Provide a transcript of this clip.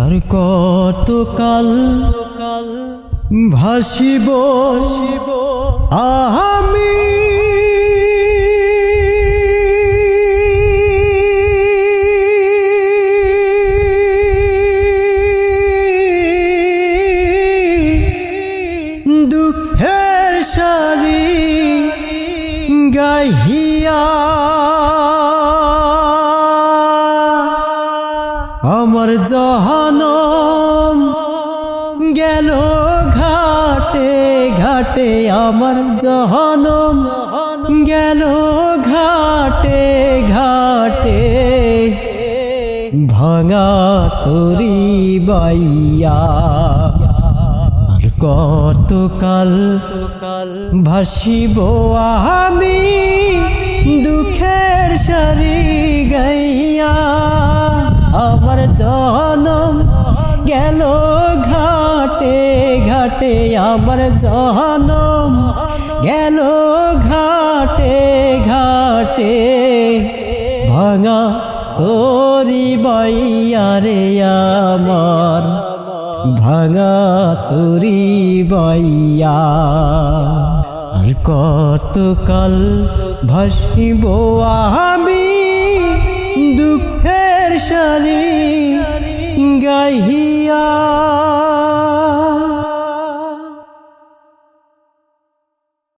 আর কত কাল কাল ভাসিব শিব আমি। দুঃখের সারি গাহিয়া আমার জহানম গেল ঘাটে ঘাটে আমার জহানম গেল ঘাটে ঘাটে। ভাঙা তরি বাইয়া, আর কত কাল ভাসিব আমি দুঃখের সারি। জনম গেল ঘাটে ঘাটে আমার জনম গেল ঘাটে ঘাটে ভাঙা তোরি বাইয়া রে আমার, ভাঙা তোরি বাইয়া। আর কত কাল ভাসিব আমি সারি গাহিয়া